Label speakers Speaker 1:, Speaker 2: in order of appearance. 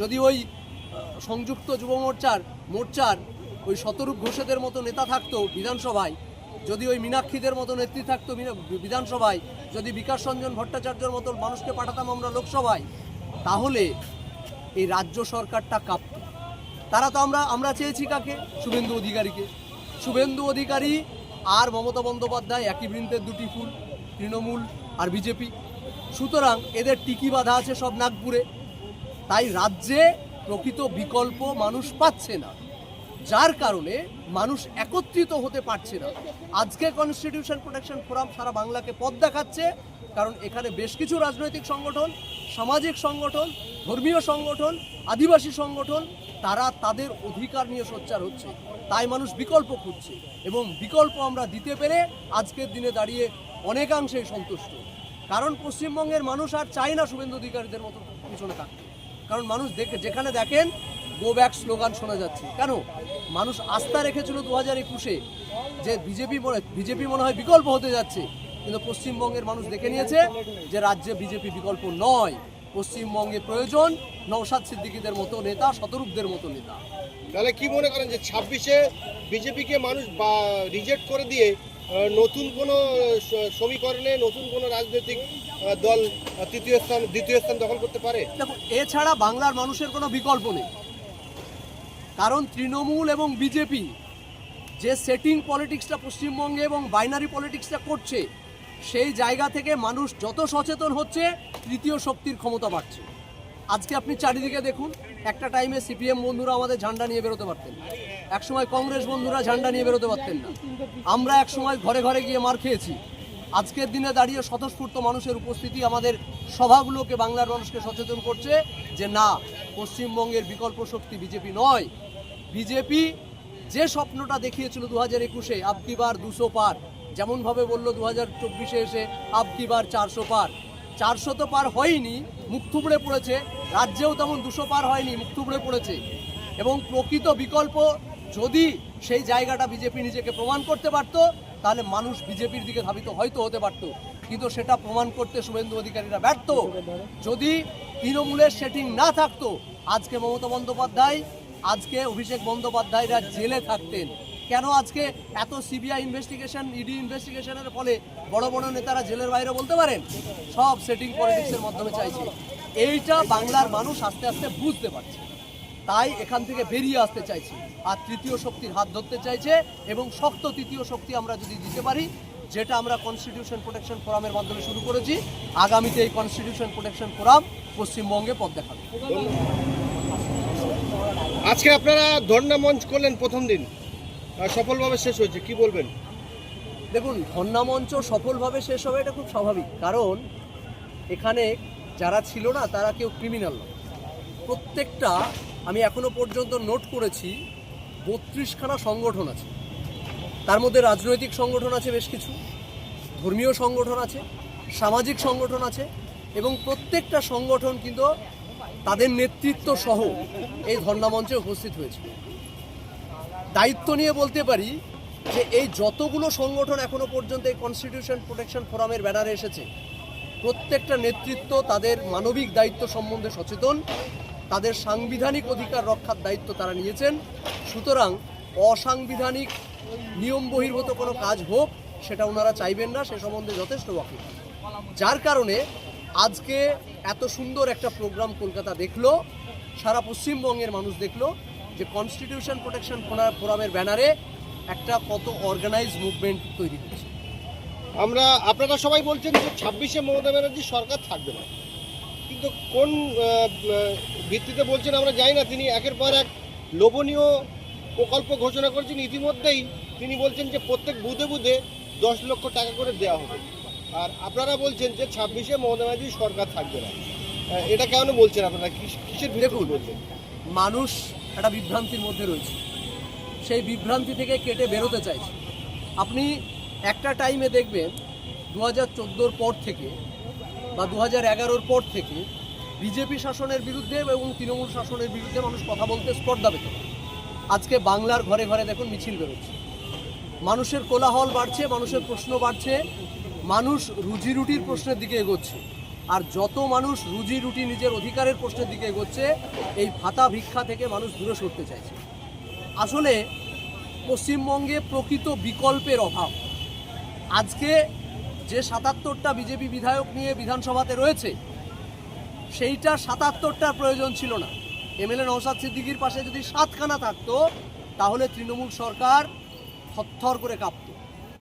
Speaker 1: যদি ওই সংযুক্ত যুব মোর্চার মোর্চার ওই শতরূপ ঘোষেদের মতো নেতা থাকতো বিধানসভায়, যদি ওই মীনাক্ষীদের মতো নেত্রী থাকতো বিধানসভায়, যদি বিকাশ রঞ্জন ভট্টাচার্যের মতো মানুষকে পাঠাতাম আমরা লোকসভায়, তাহলে এই রাজ্য সরকারটা কাঁপত। তারা তো আমরা আমরা চেয়েছি কাকে? শুভেন্দু অধিকারীকে। শুভেন্দু অধিকারী আর মমতা বন্দ্যোপাধ্যায় একই বৃন্তের দুটি ফুল, তৃণমূল আর বিজেপি। সুতরাং এদের টিকি বাধা আছে সব নাগপুরে। তাই রাজ্যে প্রকৃত বিকল্প মানুষ পাচ্ছে না, যার কারণে মানুষ একত্রিত হতে পারছে না। আজকে কনস্টিটিউশন প্রোটেকশন ফোরাম সারা বাংলাকে পথ দেখাচ্ছে, কারণ এখানে বেশ কিছু রাজনৈতিক সংগঠন, সামাজিক সংগঠন, ধর্মীয় সংগঠন, আদিবাসী সংগঠন, তারা তাদের অধিকার নিয়ে সোচ্চার হচ্ছে। তাই মানুষ বিকল্প খুঁজছে এবং বিকল্প আমরা দিতে পেরে আজকের দিনে দাঁড়িয়ে অনেকাংশেই সন্তুষ্ট। কারণ পশ্চিমবঙ্গের মানুষ আর চায় না শুভেন্দু অধিকারীদের মতো পিছনে থাকতে। কারণ মানুষ দেখে, যেখানে দেখেন গো ব্যাক স্লোগান শোনা যাচ্ছে। কেন? মানুষ আস্থা রেখেছিল দু হাজার একুশে যে বিজেপি মনে বিজেপি মনে হয় বিকল্প হতে যাচ্ছে। কিন্তু পশ্চিমবঙ্গের মানুষ দেখে নিয়েছে যে রাজ্যে বিজেপি বিকল্প নয়। পশ্চিমবঙ্গে প্রয়োজন নৌসাদ সিদ্দিকীদের মতো নেতা, শতরূপদের মতো নেতা।
Speaker 2: তাহলে কি মনে করেন যে ছাব্বিশে বিজেপিকে মানুষ রিজেক্ট করে দিয়ে নতুন কোনো সমীকরণে নতুন কোনো রাজনৈতিক দল তৃতীয় স্থান, দ্বিতীয় স্থান দখল করতে পারে?
Speaker 1: দেখো, এছাড়া বাংলার মানুষের কোনো বিকল্প নেই। কারণ তৃণমূল এবং বিজেপি যে সেটিং পলিটিক্সটা পশ্চিমবঙ্গে এবং বাইনারি পলিটিক্সটা করছে, সেই জায়গা থেকে মানুষ যত সচেতন হচ্ছে, তৃতীয় শক্তির ক্ষমতা বাড়ছে। আজকে আপনি চারিদিকে দেখুন, একটা টাইমে সিপিএম বন্ধুরা আমাদের ঝান্ডা নিয়ে বেরোতে পারতেন একসময় কংগ্রেস বন্ধুরা ঝান্ডা নিয়ে বেরোতে পারতেন না। আমরা একসময় ঘরে ঘরে গিয়ে মার খেয়েছি। আজকের দিনে দাঁড়িয়ে স্বতঃস্ফূর্ত মানুষের উপস্থিতি আমাদের সভাগুলোকে বাংলার মানুষকে সচেতন করছে যে না, পশ্চিমবঙ্গের বিকল্প শক্তি বিজেপি নয়। বিজেপি যে স্বপ্নটা দেখিয়েছিল দু হাজার একুশে আবকিবার দুশো পার, যেমনভাবে বলল দু হাজার চব্বিশে এসে আবকিবার চারশো পার। চারশো তো পার হয়নি, মুখ থুবড়ে পড়েছে, রাজ্যেও তেমন দুশো পার হয়নি, মুখ থুবড়ে পড়েছে। এবং প্রকৃত বিকল্প যদি সেই জায়গাটা বিজেপি নিজেকে প্রমাণ করতে পারত, তাহলে মানুষ বিজেপির দিকে ধাবিত হয়তো হতে পারত। কিন্তু সেটা প্রমাণ করতে শুভেন্দু অধিকারীরা ব্যর্থ। যদি তৃণমূলের সেটিং না থাকতো, আজকে মমতা বন্দ্যোপাধ্যায়, আজকে অভিষেক বন্দ্যোপাধ্যায়রা জেলে থাকতেন। কেন আজকে এত সিবিআই ইনভেস্টিগেশন ইডি ইনভেস্টিগেশনের ফলে বড় বড় নেতারা জেলের বাইরে বলতে পারেন? সব সেটিং পলিটিক্সের মাধ্যমে চাইছে। এইটা বাংলার মানুষ আস্তে আস্তে বুঝতে পারছে। তাই এখান থেকে বেরিয়ে আসতে চাইছে। আর তৃতীয় শক্তির হাত ধরতে চাইছে এবং শক্ত তৃতীয় শক্তি আমরা যদি দিতে পারি যেটা আমরা কনস্টিটিউশন প্রোটেকশন ফোরামের মাধ্যমে শুরু করেছি আগামীতে এই কনস্টিটিউশন প্রোটেকশন ফোরাম পশ্চিমবঙ্গে পথ দেখাবে।
Speaker 2: আজকে আপনারা ধর্ণা মঞ্চ করলেন প্রথম দিন। সফলভাবে শেষ হয়েছে কি বলবেন?
Speaker 1: দেখুন ধর্ণা মঞ্চ সফলভাবে শেষ হবে এটা খুব স্বাভাবিক। কারণ এখানে যারা ছিল না তারা কেউ ক্রিমিনাল নয়। প্রত্যেকটা আমি এখনও পর্যন্ত নোট করেছি, বত্রিশখানা সংগঠন আছে। তার মধ্যে রাজনৈতিক সংগঠন আছে বেশ কিছু, ধর্মীয় সংগঠন আছে, সামাজিক সংগঠন আছে, এবং প্রত্যেকটা সংগঠন কিন্তু তাদের নেতৃত্ব সহ এই ধর্ণা মঞ্চে উপস্থিত হয়েছে। দায়িত্ব নিয়ে বলতে পারি যে এই যতগুলো সংগঠন এখনও পর্যন্ত এই কনস্টিটিউশন প্রোটেকশন ফোরামের ব্যানারে এসেছে, প্রত্যেকটা নেতৃত্ব তাদের মানবিক দায়িত্ব সম্বন্ধে সচেতন তাদের সাংবিধানিক অধিকার রক্ষার দায়িত্ব তারা নিয়েছেন। সুতরাং অসাংবিধানিক নিয়ম বহির্ভূত কোনো কাজ হোক, সেটা ওনারা চাইবেন না, সে সম্বন্ধে যথেষ্ট ওয়াকিল। যার কারণে আজকে এত সুন্দর একটা প্রোগ্রাম কলকাতা দেখল, সারা পশ্চিমবঙ্গের মানুষ দেখল যে কনস্টিটিউশন প্রোটেকশন ফোরামের ব্যানারে একটা কত অর্গানাইজ মুভমেন্ট তৈরি হচ্ছে
Speaker 2: আমরা, আপনারা সবাই বলছেন যে ছাব্বিশে মমতা ব্যানার্জি সরকার থাকবে না। কিন্তু কোন ভিত্তিতে বলছেন আমরা জানি না তিনি একের পর এক লোভনীয় প্রকল্প ঘোষণা করেছেন। ইতিমধ্যেই তিনি বলছেন যে প্রত্যেক বুধে বুধে দশ লক্ষ টাকা করে দেওয়া হবে। আর আপনারা বলছেন যে ছাব্বিশে মমতা ব্যানার্জি সরকার থাকবে না। এটা কেন বলছেন আপনারা? কিস- কিসের
Speaker 1: দেখুন।
Speaker 2: বলছেন?
Speaker 1: মানুষ একটা বিভ্রান্তির মধ্যে রয়েছে। সেই বিভ্রান্তি থেকে কেটে বেরোতে চাইছে। আপনি একটা টাইমে দেখবেন দু হাজার চোদ্দোর পর থেকে বা দু হাজার পর থেকে বিজেপি শাসনের বিরুদ্ধে এবং তৃণমূল শাসনের বিরুদ্ধে মানুষ কথা বলতে স্পর্ধা পেত আজকে বাংলার ঘরে ঘরে দেখুন মিছিল বেরোচ্ছে। মানুষের কোলাহল বাড়ছে, মানুষের প্রশ্ন বাড়ছে, মানুষ রুজি রুটির প্রশ্নের দিকে এগোচ্ছে। আর যত মানুষ রুজি রুটি নিজের অধিকারের প্রশ্নের দিকে এগোচ্ছে, এই ভাতা ভিক্ষা থেকে মানুষ দূরে সরতে চাইছে। আসলে পশ্চিমবঙ্গে প্রকৃত বিকল্পের অভাব। আজকে যে সাতাত্তরটা বিজেপি বিধায়ক নিয়ে বিধানসভাতে রয়েছে, সেইটা সাতাত্তরটার প্রয়োজন ছিল না। এমএলএ নৌসাদ সিদ্দিকির পাশে যদি সাতখানা থাকতো, তাহলে তৃণমূল সরকার থরথর করে কাঁপত।